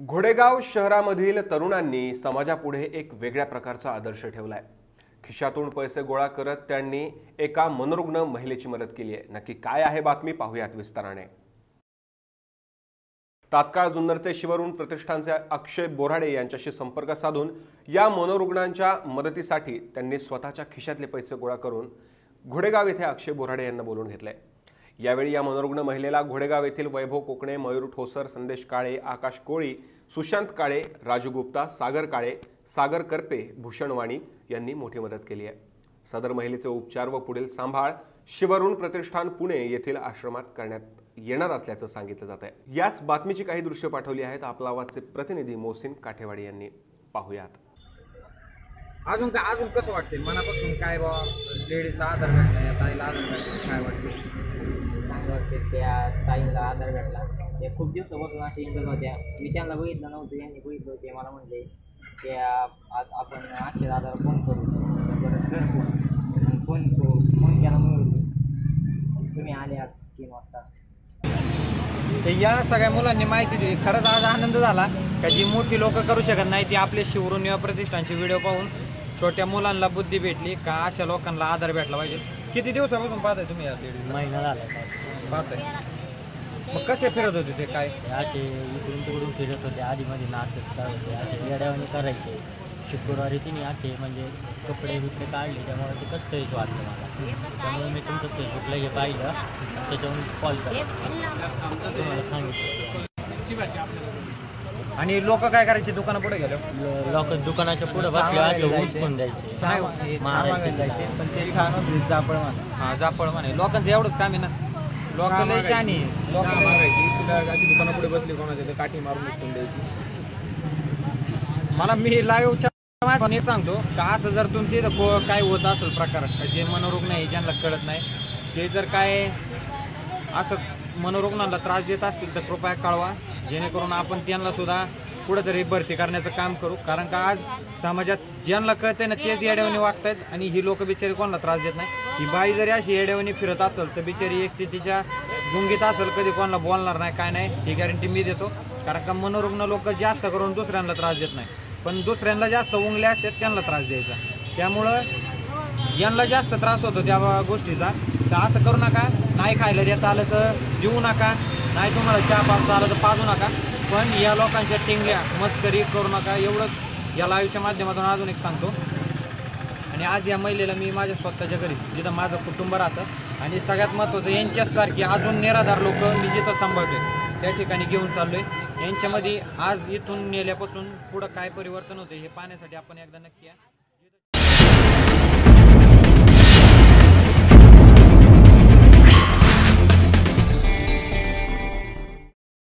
घोडेगाव शहरामधील तरुणांनी समाजापुढे एक वेगळ्या प्रकारचा आदर्श ठेवलाय. खिशातून पैसे गोळा करत त्यांनी एका मनोरुग्ण महिलेची मदत केली आहे. नक्की काय आहे बातमी पाहूयात विस्ताराने. तात्काळ जुन्नरचे शिवरुण प्रतिष्ठानचे अक्षय बोराडे यांच्याशी संपर्क साधून या मनोरुग्णांच्या मदतीसाठी त्यांनी स्वतःच्या खिशातले पैसे गोळा करून घोडेगाव येथे अक्षय बोराडे यांना बोलून आहे यावेळी या मनोरुग्ण महिलेला घोडेगाव येथील वैभव कोकणे मयूर ठोसर संदेश काळे आकाश कोळी सुशांत काळे राजू गुप्ता सागर काळे सागर करपे भूषण वाणी यांनी मोठी मदत केली आहे. सदर महिलेचे उपचार व पुढील सांभाळ शिवरुण प्रतिष्ठान पुणे येथील आश्रमात करण्यात येणार असल्याचं सांगितलं जात आहे. याच बातमीची काही दृश्य पाठवली आहेत आपला आवाजचे प्रतिनिधी मोहसिन काठेवाडी यांनी. पाहूयात. अजून काय अजून कसं वाटते मनापासून काय बा लेडीजला आधार भेटला ताईला आधार काय वाटते होते त्या ताईला आधार भेटला त्या खूप दिवसापासून असे इंटरेस्ट होत्या. मी त्यांना बघितलं नव्हतं यांनी बघितलं होते मला म्हणले की आज आपण अक्षर आधार फोन करू? तर फोन फोन करू फोन केला म्हणून तुम्ही आले आज तीन वाजता. तर या सगळ्या मुलांनी माहिती दिली. खरंच आज आनंद झाला का जी मोठी लोक करू शकत नाही ती आपले शिवरून प्रतिष्ठानचे व्हिडिओ पाहून छोट्या मुलांना बुद्धी भेटली का अशा लोकांना आधार भेटला पाहिजे. किती दिवसापासून पाहताय तुम्ही या लेडीज महिना झाला. पाहताय. मग कसे फिरत होते ते काय? असे इकडून तिकडून फिरत होते. आधीमध्ये नाचत करत होते असे येड्यावानी करायचे. शुक्रवारी तिने असे म्हणजे कपडे बिपडे काढले त्यामुळे ते कसं तरीच वाटलं मला. त्यामुळे मी तुमचं फेसबुकला हे पाहिलं. त्याच्यावरून कॉल केला. तुम्हाला सांगितलं. आणि लोक काय करायचे? दुकाना पुढे गेलो. लोक दुकानाच्या पुढे बसले असं उचकून द्यायचे. मारायचे पण ते छान होते. जापळ हा जापळ म्हणे. लोकांचं एवढंच काम आहे ना. लोकांना शानी चहा मागायची. तुला अशी दुकानापुढे बसली कोणाच्या ते काठी मारून उचलून द्यायची. मला मी लाईव्हच्या माध्यमाने सांगतो का असं जर तुमचे इथं को काय होत असेल प्रकार जे मनोरुग्ण आहे ज्यांना कळत नाही ते जर काय असं मनोरुग्णांना त्रास देत असतील तर कृपया कळवा. जेणेकरून आपण त्यांना सुद्धा कुठेतरी भरती करण्याचं काम करू. कारण का आज समाजात ज्यांना कळतंय ना तेच येड्यावणी वागतायत आणि ही लोक बिचारी कोणाला त्रास देत नाही ही बाई जरी अशी येड्यावणी फिरत असेल तर बिचारी एक ती तिच्या गुंगीत असेल कधी कोणाला बोलणार नाही काय नाही ही गॅरंटी मी देतो. कारण का मनोरुग्ण लोक जास्त करून दुसऱ्यांना त्रास देत नाही पण दुसऱ्यांना जास्त उंगल्या असतात त्यांना त्रास द्यायचा. त्यामुळं यांना जास्त त्रास होतो त्या गोष्टीचा. तर असं करू नका नाही खायला देत आलं तर देऊ नका. नाही तुम्हाला चहा पाचता आलं तर पाजू नका. पण या लोकांच्या टिंगल्या मस्करी करू नका एवढंच या लाईव्हच्या माध्यमातून अजून एक सांगतो. आणि आज या महिलेला मी माझ्या स्वतःच्या घरी जिथं माझं कुटुंब राहतं आणि सगळ्यात महत्त्वाचं यांच्याचसारखी अजून निराधार लोक मी जिथं सांभाळते त्या ठिकाणी घेऊन चाललोय. यांच्यामध्ये आज इथून नेल्यापासून पुढं काय परिवर्तन होते हे पाहण्यासाठी आपण एकदा नक्की या.